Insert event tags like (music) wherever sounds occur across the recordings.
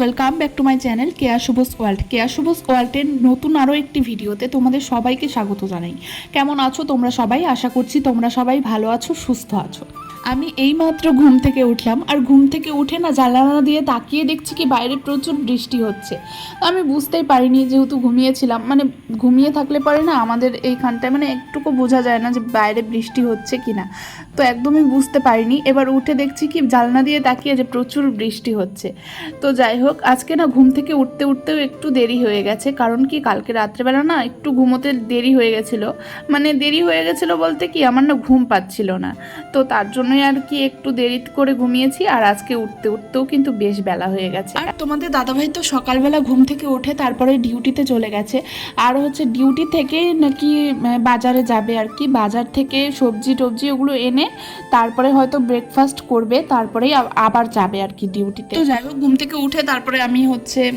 Welcome back to my channel Keya Shubh's world Keya Shubh's ওয়ার্ল্ডের নতুন আরও একটি ভিডিওতে তোমাদের সবাইকে স্বাগত জানাই। কেমন আছো তোমরা সবাই? আশা করছি তোমরা সবাই ভালো আছো, সুস্থ আছো। আমি এইমাত্র ঘুম থেকে উঠলাম আর ঘুম থেকে উঠে না জানালা দিয়ে তাকিয়ে দেখছি কি বাইরে প্রচুর বৃষ্টি হচ্ছে। আমি বুঝতেই পারিনি যেহেতু ঘুমিয়েছিলাম মানে ঘুমিয়ে থাকলে পরে না আমাদের এইখানটায় মানে একটুকু বোঝা যায় না যে বাইরে বৃষ্টি হচ্ছে কি না তো একদমই বুঝতে পারিনি, এবার উঠে দেখছি কি জানলা দিয়ে তাকিয়ে যে প্রচুর বৃষ্টি হচ্ছে। তো যাই হোক, আজকে না ঘুম থেকে উঠতে উঠতেও একটু দেরি হয়ে গেছে, কারণ কি কালকে রাত্রেবেলা না একটু ঘুমোতে দেরি হয়ে গেছিল। মানে দেরি হয়ে গেছিল বলতে কি আমার না ঘুম পাচ্ছিল না। তো তার জন্যই আর কি একটু দেরি করে ঘুমিয়েছি আর আজকে উঠতে উঠতেও কিন্তু বেশ বেলা হয়ে গেছে। আর তোমাদের দাদাভাই তো সকালবেলা ঘুম থেকে উঠে তারপরে ডিউটিতে চলে গেছে। আর হচ্ছে ডিউটি থেকে নাকি বাজারে যাবে আর কি বাজার থেকে সবজি টবজি ওগুলো এনে তারপরে হয়তো ব্রেকফাস্ট করবে তারপরেই আব- আবার যাবে আর কি ডিউটিতে। তো যাই হোক ঘুম থেকে উঠে তারপরে আমি হচ্ছে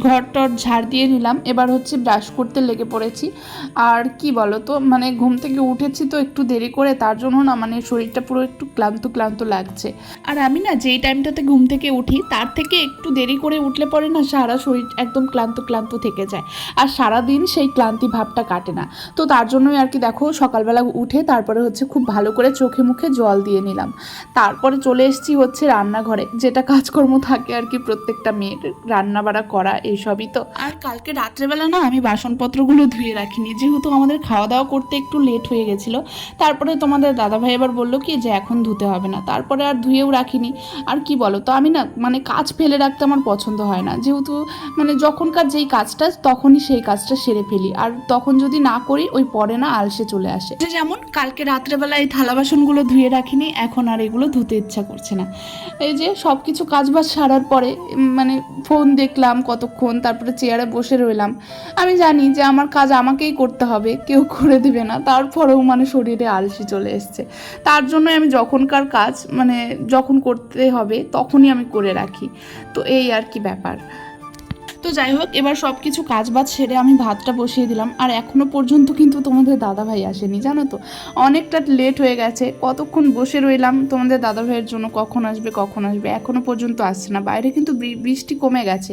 ঘর টর ঝাড় দিয়ে নিলাম। এবার হচ্ছে ব্রাশ করতে লেগে পড়েছি। আর কি বলো তো মানে ঘুম থেকে উঠেছি তো একটু দেরি করে তার জন্য না মানে শরীরটা পুরো একটু ক্লান্ত ক্লান্ত লাগছে। আর আমি না যেই টাইমটাতে ঘুম থেকে উঠি, তার থেকে একটু দেরি করে উঠলে পরে না সারা শরীর একদম ক্লান্ত ক্লান্ত থেকে যায়। আর সারা দিন সেই ক্লান্তি ভাবটা কাটে না। তো তার জন্যই আর কি দেখো, সকালবেলা উঠে তারপরে হচ্ছে খুব ভালো করে চোখে মুখে জল দিয়ে নিলাম। তারপরে চলে এসেছি হচ্ছে রান্নাঘরে, যেটা কাজকর্ম থাকে আর কি প্রত্যেকটা মেয়ের রান্না বাড়া করা এইসবই তো। আর কালকে রাত্রেবেলা না আমি বাসনপত্রগুলো ধুয়ে রাখিনি, যেহেতু আমাদের খাওয়া দাওয়া করতে একটু লেট হয়ে গেছিল, তারপরে তোমাদের দাদাভাই এবার বলল কি যে এখন ধুতে হবে না। তারপরে আর ধুয়েও রাখিনি। আর কি বলো? তো আমি না মানে কাজ ফেলে রাখতে আমার পছন্দ হয় না। যেহেতু মানে যখনকার যেই কাজটা, তখনই সেই কাজটা সেরে ফেলি। আর তখন যদি না করি, ওই পরে না আলসে চলে আসে। যেমন, কালকে রাত্রেবেলা এই থালা বাসনগুলো ধুয়ে রাখিনি, এখন আর এগুলো ধুতে ইচ্ছা করছে না। এই যে সব কিছু কাজ বাজ সারার পরে মানে ফোন দেখলাম কতক্ষণ, তারপরে চেয়ারে বসে রইলাম। আমি জানি যে আমার কাজ আমাকেই করতে হবে, কেউ করে দিবে না। তারপরেও মানে শরীরে আলসি চলে এসছে। তার জন্য আমি যখনকার কাজ মানে যখন করতে হবে, তখনই আমি করে রাখি। তো এই আর কি ব্যাপার। তো যাই হোক, এবার সব কিছু কাজ বাজ সেরে আমি ভাতটা বসিয়ে দিলাম। আর এখনও পর্যন্ত কিন্তু তোমাদের দাদাভাই আসেনি, জানো তো? অনেকটা লেট হয়ে গেছে, কতক্ষণ বসে রইলাম? তোমাদের দাদাভাইয়ের জন্য কখন আসবে কখন আসবে? এখনও পর্যন্ত আসছে না। বাইরে কিন্তু বৃষ্টি কমে গেছে।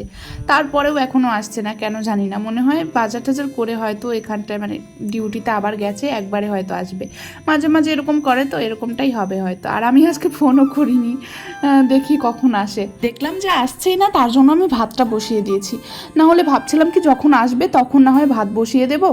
তারপরেও এখনও আসছে না, কেন জানি না। মনে হয় বাজার টাজার করে হয়তো এখানটায় মানে ডিউটিতে আবার গেছে, একবারে হয়তো আসবে। মাঝে মাঝে এরকম করে তো, এরকমটাই হবে হয়তো। আর আমি আজকে ফোনও করিনি। দেখি কখন আসে। দেখলাম যে আসছেই না, তার জন্য আমি ভাতটা বসিয়ে দিয়েছি। না হলে ভাবছিলাম কি যখন আসবে তখন না হয় ভাত বসিয়ে দেব।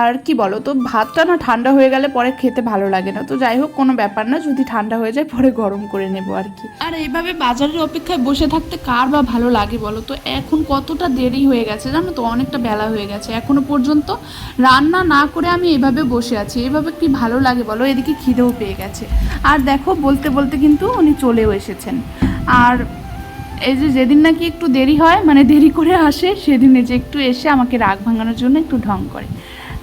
আর কি বলো তো ভাতটা না ঠান্ডা হয়ে গেলে পরে খেতে ভালো লাগে না। তো যাই হোক, কোনো ব্যাপার না, যদি ঠান্ডা হয়ে যায় পরে গরম করে নেব আর কি। আর এইভাবে বাজারের অপেক্ষায় বসে থাকতে কার বা ভালো লাগে বলো তো এখন কতটা দেরি হয়ে গেছে জানো তো? অনেকটা বেলা হয়ে গেছে। এখনও পর্যন্ত রান্না না করে আমি এভাবে বসে আছি। এভাবে কি ভালো লাগে বলো? এদিকে খিদেও পেয়ে গেছে। আর দেখো, বলতে বলতে কিন্তু উনি চলেও এসেছেন। আর এই যে যেদিন নাকি একটু দেরি হয় মানে দেরি করে আসে, সেদিন যে একটু এসে আমাকে রাগ ভাঙানোর জন্য একটু ঢং করে।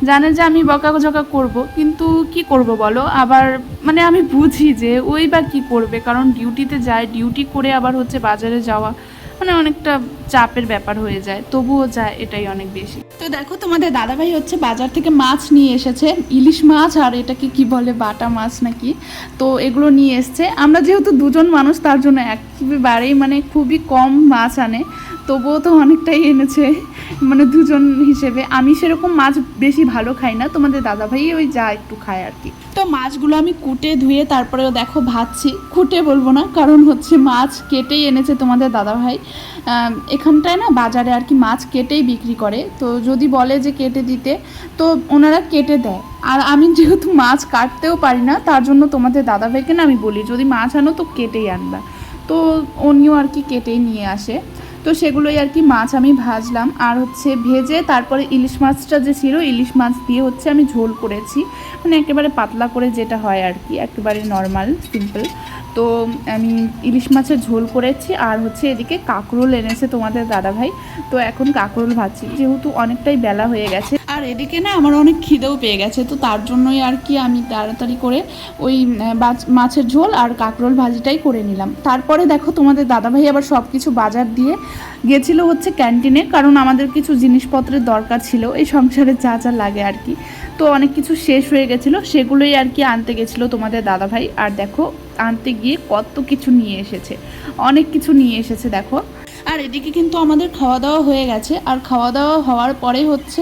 জানে যে আমি বকাঝকা করব, কিন্তু কি করব বলো? আবার মানে আমি বুঝি যে ওই বা কি করবে, কারণ ডিউটিতে যায়, ডিউটি করে আবার হচ্ছে বাজারে যাওয়া মানে অনেকটা চাপের ব্যাপার হয়ে যায়, তবুও যায় এটাই অনেক বেশি। তো দেখো, তোমাদের দাদাভাই হচ্ছে বাজার থেকে মাছ নিয়ে এসেছে। ইলিশ মাছ আর এটাকে কি বলে, বাটা মাছ নাকি? তো এগুলো নিয়ে এসছে। আমরা যেহেতু দুজন মানুষ, তার জন্য একেবারেই মানে খুবই কম মাছ আনে। তবুও তো অনেকটাই এনেছে মানে দুজন হিসেবে। আমি সেরকম মাছ বেশি ভালো খাই না। তোমাদের দাদাভাই ওই যা একটু খায় আর কি। তো মাছগুলো আমি কুটে ধুয়ে তারপরেও দেখো ভাজছি। কুটে বলব না, কারণ হচ্ছে মাছ কেটেই এনেছে তোমাদের দাদাভাই। এখানটায় না বাজারে আর কি মাছ কেটেই বিক্রি করে। তো যদি বলে যে কেটে দিতে, তো ওনারা কেটে দেয়। আর আমি যেহেতু মাছ কাটতেও পারি না, তার জন্য তোমাদের দাদাভাইকে না আমি বলি, যদি মাছ আনো তো কেটেই আনবা। তো উনিও আর কি কেটেই নিয়ে আসে। তো সেগুলোই আর কি মাছ আমি ভাজলাম। আর হচ্ছে ভেজে তারপরে ইলিশ মাছটা যে ছিল, ইলিশ মাছ দিয়ে হচ্ছে আমি ঝোল করেছি। মানে একেবারে পাতলা করে যেটা হয় আর কি, একেবারে নর্মাল সিম্পল তো, আমি ইলিশ মাছের ঝোল করেছি আর হচ্ছে এদিকে কাঁকরোল এনেছে তোমাদের দাদাভাই। তো এখন কাঁকরোল ভাজছি, যেহেতু অনেকটাই বেলা হয়ে গেছে। আর এদিকে না আমার অনেক খিদেও পেয়ে গেছে, তো তার জন্যই আর কি আমি তাড়াতাড়ি করে ওই মাছের ঝোল আর কাঁকরোল ভাজিটাই করে নিলাম। তারপরে দেখো তোমাদের দাদাভাই আবার সব কিছু বাজার দিয়ে গেছিল হচ্ছে ক্যান্টিনে, কারণ আমাদের কিছু জিনিসপত্রের দরকার ছিল, এই সংসারে যা যা লাগে আর কি। তো অনেক কিছু শেষ হয়ে গেছিল, সেগুলোই আর কি আনতে গেছিল তোমাদের দাদাভাই। আর দেখো, আনতে গিয়ে কত কিছু নিয়ে এসেছে। অনেক কিছু নিয়ে এসেছে, দেখো। আর এদিকে কিন্তু আমাদের খাওয়া দাওয়া হয়ে গেছে। আর খাওয়া দাওয়া হওয়ার পরে হচ্ছে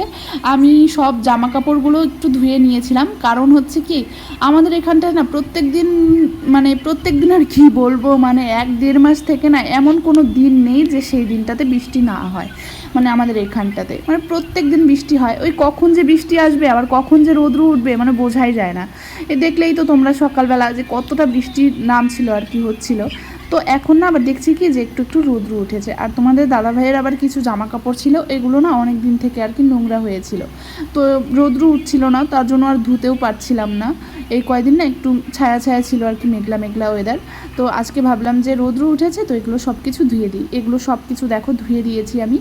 আমি সব জামা কাপড়গুলো একটু ধুয়ে নিয়েছিলাম। কারণ হচ্ছে কি, আমাদের এখানটায় না প্রত্যেক দিন মানে প্রত্যেক দিন আর কি বলব মানে এক দেড় মাস থেকে না এমন কোনো দিন নেই যে সেই দিনটাতে বৃষ্টি না হয়। মানে আমাদের এখানটাতে মানে প্রত্যেক দিন বৃষ্টি হয়। ওই কখন যে বৃষ্টি আসবে, আবার কখন যে রোদ্র উঠবে মানে বোঝাই যায় না। এ দেখলেই তো তোমরা সকালবেলা যে কতটা বৃষ্টির নামছিল আর কি হচ্ছিল। তো এখন না আবার দেখছি কি যে একটু একটু রৌদ্র উঠেছে। আর তোমাদের দাদা ভাইয়ের আবার কিছু জামা কাপড় ছিল, এগুলো না অনেক দিন থেকে আর কি নোংরা হয়েছিল। তো রৌদ্র উঠছিল না, তার জন্য আর ধুতেও পারছিলাম না। এই কয়দিন না একটু ছায়া ছায়া ছিল আর কি মেঘলা মেঘলা ওয়েদার তো আজকে ভাবলাম যে রৌদ্র উঠেছে, তো এগুলো সব কিছু ধুয়ে দিই। এগুলো সব কিছু দেখো, ধুয়ে দিয়েছি আমি।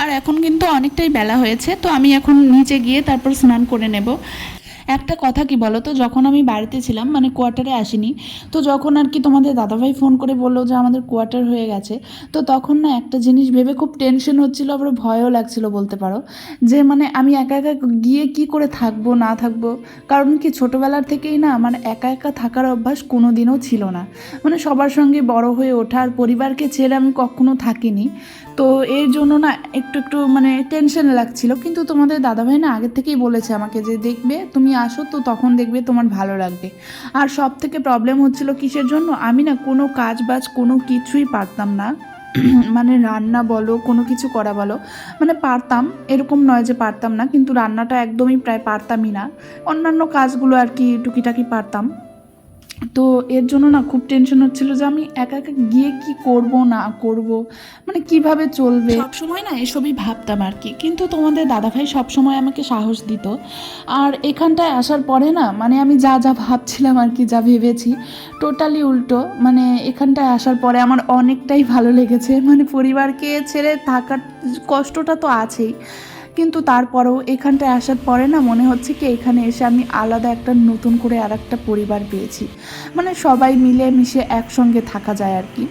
আর এখন কিন্তু অনেকটাই বেলা হয়েছে, তো আমি এখন নিচে গিয়ে তারপর স্নান করে নেব। একটা কথা কি বলো তো যখন আমি বাড়িতে ছিলাম মানে কোয়ার্টারে আসিনি, তো যখন আর কি তোমাদের দাদাভাই ফোন করে বলল যে আমাদের কোয়ার্টার হয়ে গেছে, তো তখন না একটা জিনিস ভেবে খুব টেনশন হচ্ছিল, আবার ভয়ও লাগছিল বলতে পারো, যে মানে আমি একা একা গিয়ে কি করে থাকব, না থাকব? কারণ কি ছোটোবেলার থেকেই না আমার একা একা থাকার অভ্যাস কোনো দিনও ছিল না। মানে সবার সঙ্গে বড় হয়ে ওঠার, পরিবারকে ছেড়ে আমি কখনো থাকিনি। তো এর জন্য না একটু একটু মানে টেনশন লাগছিল। কিন্তু তোমাদের দাদাভাই না আগের থেকেই বলেছে আমাকে যে, দেখবে, তুমি আসো তো তখন দেখবে তোমার ভালো লাগবে। আর সব থেকে প্রবলেম হচ্ছিল কিসের জন্য? আমি না কোনো কাজ বাজ কোনো কিছুই পারতাম না। (clears throat) মানে রান্না বলো, কোনো কিছু করা বলো মানে পারতাম। এরকম নয় যে পারতাম না, কিন্তু রান্নাটা একদমই প্রায় পারতামই না। অন্যান্য কাজগুলো আর কি টুকিটাকি পারতাম। তো এর জন্য না খুব টেনশন হচ্ছিল যে আমি একা একা গিয়ে কি করব, না করব? মানে কীভাবে চলবে? সব সময় না এসবই ভাবতাম আর কি। কিন্তু তোমাদের দাদাভাই সব সময় আমাকে সাহস দিত। আর এখানটায় আসার পরে না মানে আমি যা যা ভাবছিলাম আর কি, যা ভেবেছি টোটালি উল্টো। মানে এখানটায় আসার পরে আমার অনেকটাই ভালো লেগেছে। মানে পরিবারকে ছেড়ে থাকার কষ্টটা তো আছেই। কিন্তু তারপরেও এখানটায় আসার পরে না মনে হচ্ছে কি এখানে এসে আমি আলাদা একটা নতুন করে আর একটা পরিবার পেয়েছি। মানে সবাই মিলে মিশে একসঙ্গে থাকা যায় আর কি।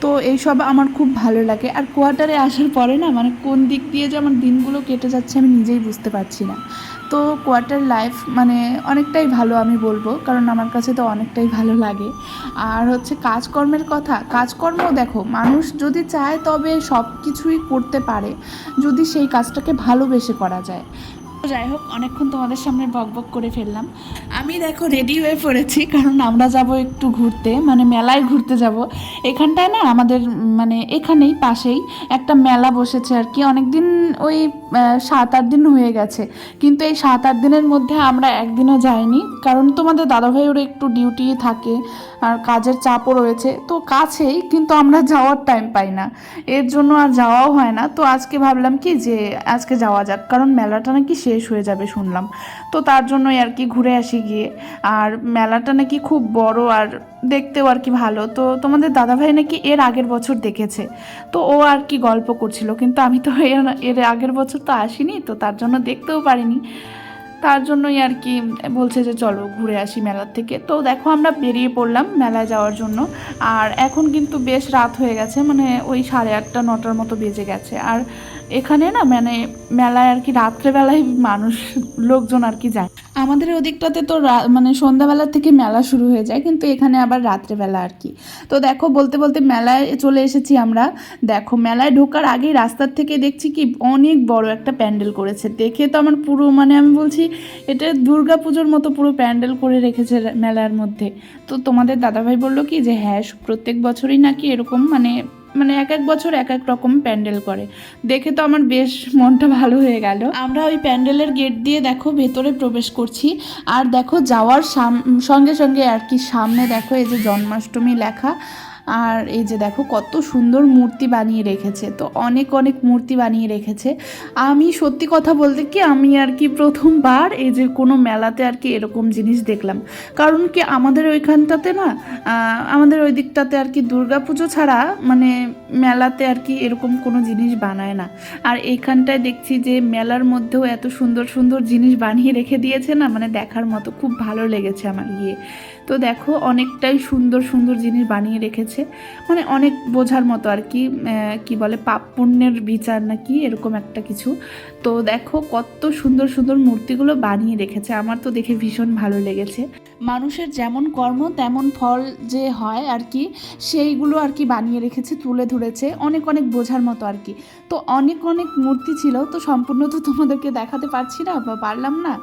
তো এইসব আমার খুব ভালো লাগে। আর কোয়ার্টারে আসার পরে না মানে কোন দিক দিয়ে যে আমার দিনগুলো কেটে যাচ্ছে আমি নিজেই বুঝতে পারছি না। তো কোয়ার্টার লাইফ মানে অনেকটাই ভালো আমি বলব, কারণ আমার কাছে তো অনেকটাই ভালো লাগে। আর হচ্ছে কাজকর্মের কথা কাজকর্ম দেখো, মানুষ যদি চায় তবে সব কিছুই করতে পারে, যদি সেই কাজটাকে ভালোবেসে করা যায়। যাই হোক, অনেকক্ষণ তোমাদের সামনে বক বক করে ফেললাম। আমি দেখো রেডি হয়ে পড়েছি, কারণ আমরা যাব একটু ঘুরতে মানে মেলায় ঘুরতে যাব। এখানটায় না আমাদের মানে এখানেই পাশেই একটা মেলা বসেছে আর কি। অনেক দিন ওই সাত আট দিন হয়ে গেছে। কিন্তু এই সাত আট দিনের মধ্যে আমরা একদিনও যাইনি। কারণ তোমাদের দাদাভাই ওর একটু ডিউটি থাকে। আর কাজের চাপও রয়েছে। তো কাছেই কিন্তু আমরা যাওয়ার টাইম পাই না। এর জন্য আর যাওয়াও হয় না। তো আজকে ভাবলাম কি যে আজকে যাওয়া যাক। কারণ মেলাটা নাকি শেষ হয়ে যাবে শুনলাম। তো তার জন্যই আর কি ঘুরে আসি গিয়ে। আর মেলাটা নাকি খুব বড় আর দেখতেও আর কি ভালো। তো তোমাদের দাদাভাই নাকি এর আগের বছর দেখেছে। তো ও আর কি গল্প করছিল। কিন্তু আমি তো এর আগের বছর তো আসিনি। তো তার জন্য দেখতেও পারিনি। তার জন্যই আর কি বলছে যে চলো ঘুরে আসি মেলার থেকে। তো দেখো আমরা বেরিয়ে পড়লাম মেলায় যাওয়ার জন্য। আর এখন কিন্তু বেশ রাত হয়ে গেছে মানে ওই সাড়ে আটটা, নটার মতো বেজে গেছে। আর এখানে না মানে মেলায় আর কি, রাত্রেবেলায় মানুষ, লোকজন আর কি যায়। আমাদের ওদিকটাতে তো মানে সন্ধ্যাবেলা থেকে মেলা শুরু হয়ে যায়, কিন্তু এখানে আবার রাত্রেবেলা আর কি। তো দেখো, বলতে বলতে মেলায় চলে এসেছি আমরা। দেখো, মেলায় ঢোকার আগেই রাস্তার থেকে দেখছি কি অনেক বড় একটা প্যান্ডেল করেছে। দেখে তো আমার পুরো মানে আমি বলছি, এটা দুর্গা পুজোর মতো পুরো প্যান্ডেল করে রেখেছে মেলার মধ্যে। তো তোমাদের দাদাভাই বলল কি যে হ্যাঁ প্রত্যেক বছরই নাকি এরকম মানে মানে এক এক বছর এক এক রকম প্যান্ডেল করে। দেখে তো আমার বেশ মনটা ভালো হয়ে গেল। আমরা ওই প্যান্ডেলের গেট দিয়ে দেখো ভেতরে প্রবেশ করছি। আর দেখো যাওয়ার সঙ্গে সঙ্গে আর কি সামনে দেখো এই যে জন্মাষ্টমী লেখা। আর এই যে দেখো কত সুন্দর মূর্তি বানিয়ে রেখেছে, তো অনেক অনেক মূর্তি বানিয়ে রেখেছে। আমি সত্যি কথা বলতে কি, আমি আর কি প্রথমবার এই যে কোনো মেলাতে আর কি এরকম জিনিস দেখলাম। কারণ কি আমাদের ওইখানটাতে না আমাদের ওই দিকটাতে আর কি দুর্গাপুজো ছাড়া মানে মেলাতে আর কি এরকম কোনো জিনিস বানায় না। আর এইখানটায় দেখছি যে মেলার মধ্যেও এত সুন্দর সুন্দর জিনিস বানিয়ে রেখে দিয়েছে না মানে দেখার মতো, খুব ভালো লেগেছে আমার গিয়ে। তো দেখো অনেকটাই সুন্দর সুন্দর জিনিস বানিয়ে রেখেছে। মানে অনেক বোঝার মতো আর কি কি বলে, পাপ পুণ্যের বিচার নাকি এরকম একটা কিছু। তো দেখো কত সুন্দর সুন্দর মূর্তিগুলো বানিয়ে রেখেছে। আমার তো দেখে ভীষণ ভালো লেগেছে। মানুষের যেমন কর্ম, তেমন ফল যে হয় আর কি, সেইগুলো আর কি বানিয়ে রেখেছে, তুলে ধরেছে। অনেক অনেক বোঝার মতো আর কি। তো অনেক অনেক মূর্তি ছিল। তো সম্পূর্ণ তো তোমাদেরকে দেখাতে পারছি না বা পারলাম না।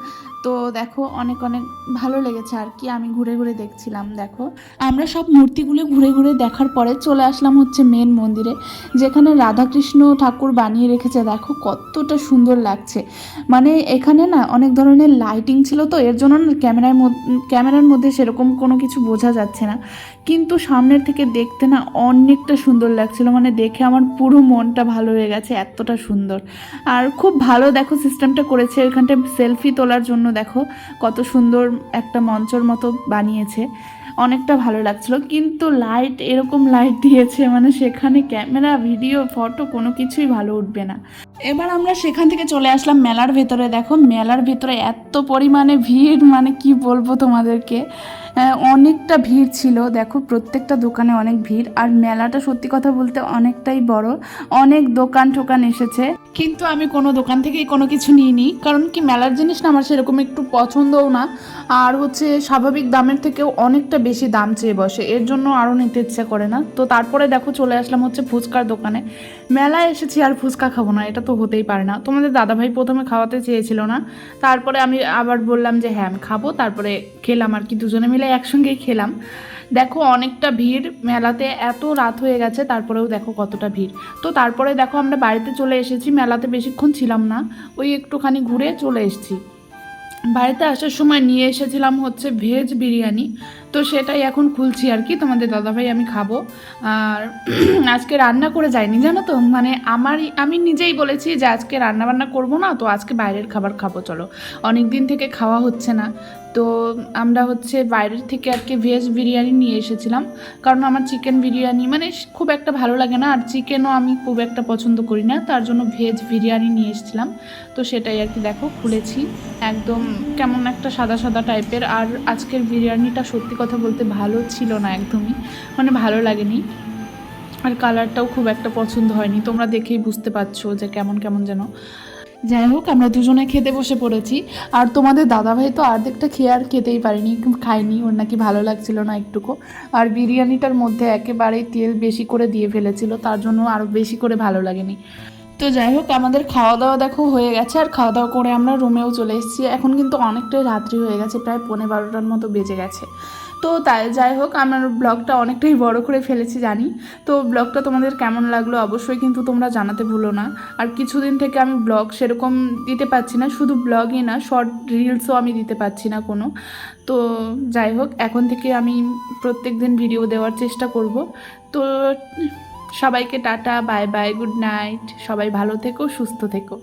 তো দেখো, অনেক অনেক ভালো লেগেছে আর কি। আমি ঘুরে ঘুরে দেখছিলাম, দেখো। আমরা সব মূর্তিগুলো ঘুরে ঘুরে দেখার পরে চলে আসলাম হচ্ছে মেন মন্দিরে, যেখানে রাধাকৃষ্ণ ঠাকুর বানিয়ে রেখেছে। দেখো, কতটা সুন্দর লাগছে। মানে এখানে না অনেক ধরনের লাইটিং ছিল তো, এর জন্য ক্যামেরার ক্যামেরার মধ্যে সেরকম কোনো কিছু বোঝা যাচ্ছে না। কিন্তু সামনের থেকে দেখতে না অনেকটা সুন্দর লাগছিল। মানে দেখে আমার পুরো মনটা ভালো হয়ে গেছে, এতটা সুন্দর। আর খুব ভালো দেখো সিস্টেমটা করেছে। এখানটা সেলফি তোলার জন্য দেখো কত সুন্দর একটা মঞ্চর মতো বানিয়েছে। অনেকটা ভালো লাগছিল। কিন্তু লাইট এরকম লাইট দিয়েছে মানে সেখানে ক্যামেরা ভিডিও ফটো কোনো কিছুই ভালো উঠবে না। এবার আমরা সেখান থেকে চলে আসলাম মেলার ভেতরে। দেখো মেলার ভেতরে এত পরিমাণে ভিড় মানে কি বলব তোমাদেরকে? অনেকটা ভিড় ছিল। দেখো, প্রত্যেকটা দোকানে অনেক ভিড়। আর মেলাটা সত্যি কথা বলতে অনেকটাই বড়। অনেক দোকান টোকান এসেছে। কিন্তু আমি কোনো দোকান থেকেই কোনো কিছু নিইনি। কারণ কি, মেলার জিনিস না আমার সেরকম একটু পছন্দও না। আর হচ্ছে স্বাভাবিক দামের থেকেও অনেকটা বেশি দাম চেয়ে বসে। এর জন্য আরও নিতে ইচ্ছে করে না। তো তারপরে দেখো, চলে আসলাম হচ্ছে ফুচকার দোকানে। মেলায় এসেছি আর ফুচকা খাব না। এটা তো হতেই পারে না। তোমাদের দাদাভাই প্রথমে খাওয়াতে চেয়েছিল না। তারপরে আমি আবার বললাম যে হ্যাঁ খাব। তারপরে খেলাম আর কি। দুজনে মিলে একসঙ্গেই খেলাম। দেখো, অনেকটা ভিড়। মেলাতে এত রাত হয়ে গেছে, তারপরেও দেখো কতটা ভিড়। তো তারপরে দেখো, আমরা বাড়িতে চলে এসেছি। মেলাতে বেশিক্ষণ ছিলাম না, ওই একটুখানি ঘুরে চলে এসেছি। বাড়িতে আসার সময় নিয়ে এসেছিলাম হচ্ছে ভেজ বিরিয়ানি। তো সেটাই এখন খুলছি আর কি। তোমাদের দাদাভাই আমি খাব। আর (clears throat) আজকে রান্না করে যাইনি, জানো তো? মানে আমারই, আমি নিজেই বলেছি যে আজকে রান্না বান্না করব না, তো আজকে বাইরের খাবার খাব, চলো। অনেক দিন থেকে খাওয়া হচ্ছে না। তো আমরা হচ্ছে বাইরের থেকে আর কি ভেজ বিরিয়ানি নিয়ে এসেছিলাম। কারণ আমার চিকেন বিরিয়ানি মানে খুব একটা ভালো লাগে না। আর চিকেনও আমি খুব একটা পছন্দ করি না। তার জন্য ভেজ বিরিয়ানি নিয়ে এসেছিলাম। তো সেটাই আর কি দেখো, খুলেছি। একদম কেমন একটা সাদা সাদা টাইপের আর আজকের বিরিয়ানিটা সত্যি কথা বলতে ভালো ছিল না একদমই। মানে ভালো লাগেনি। আর কালারটাও খুব একটা পছন্দ হয়নি। তোমরা দেখেই বুঝতে পারছ যে কেমন কেমন যেন। যাই হোক, আমরা দুজনে খেতে বসে পড়েছি। আর তোমাদের দাদাভাই তো অর্ধেকটা খেয়ে আর খেতেই পারিনি। খায়নি, ওর নাকি ভালো লাগছিল না একটুকু। আর বিরিয়ানিটার মধ্যে একেবারেই তেল বেশি করে দিয়ে ফেলেছিল, তার জন্য আরও বেশি করে ভালো লাগেনি। তো যাই হোক, আমাদের খাওয়া দাওয়া দেখো হয়ে গেছে। আর খাওয়া দাওয়া করে আমরা রুমেও চলে এসেছি। এখন কিন্তু অনেকটাই রাত্রি হয়ে গেছে, প্রায় পনেরো বারোটার মতো বেজে গেছে। তো তাই যাই হোক, আমার ব্লগটা অনেকটাই বড় করে ফেলেছি জানি। তো ব্লগটা তোমাদের কেমন লাগল অবশ্যই কিন্তু তোমরা জানাতে ভুলো না। আর কিছুদিন থেকে আমি ব্লগ সেরকম দিতে পারছি না, শুধু ব্লগই না, শর্ট রিলসও আমি দিতে পারছি না কোনো। তো যাই হোক, এখন থেকে আমি প্রত্যেক দিন ভিডিও দেওয়ার চেষ্টা করব। তো সবাইকে tata bye bye good night সবাই ভালো থেকো সুস্থ থেকো।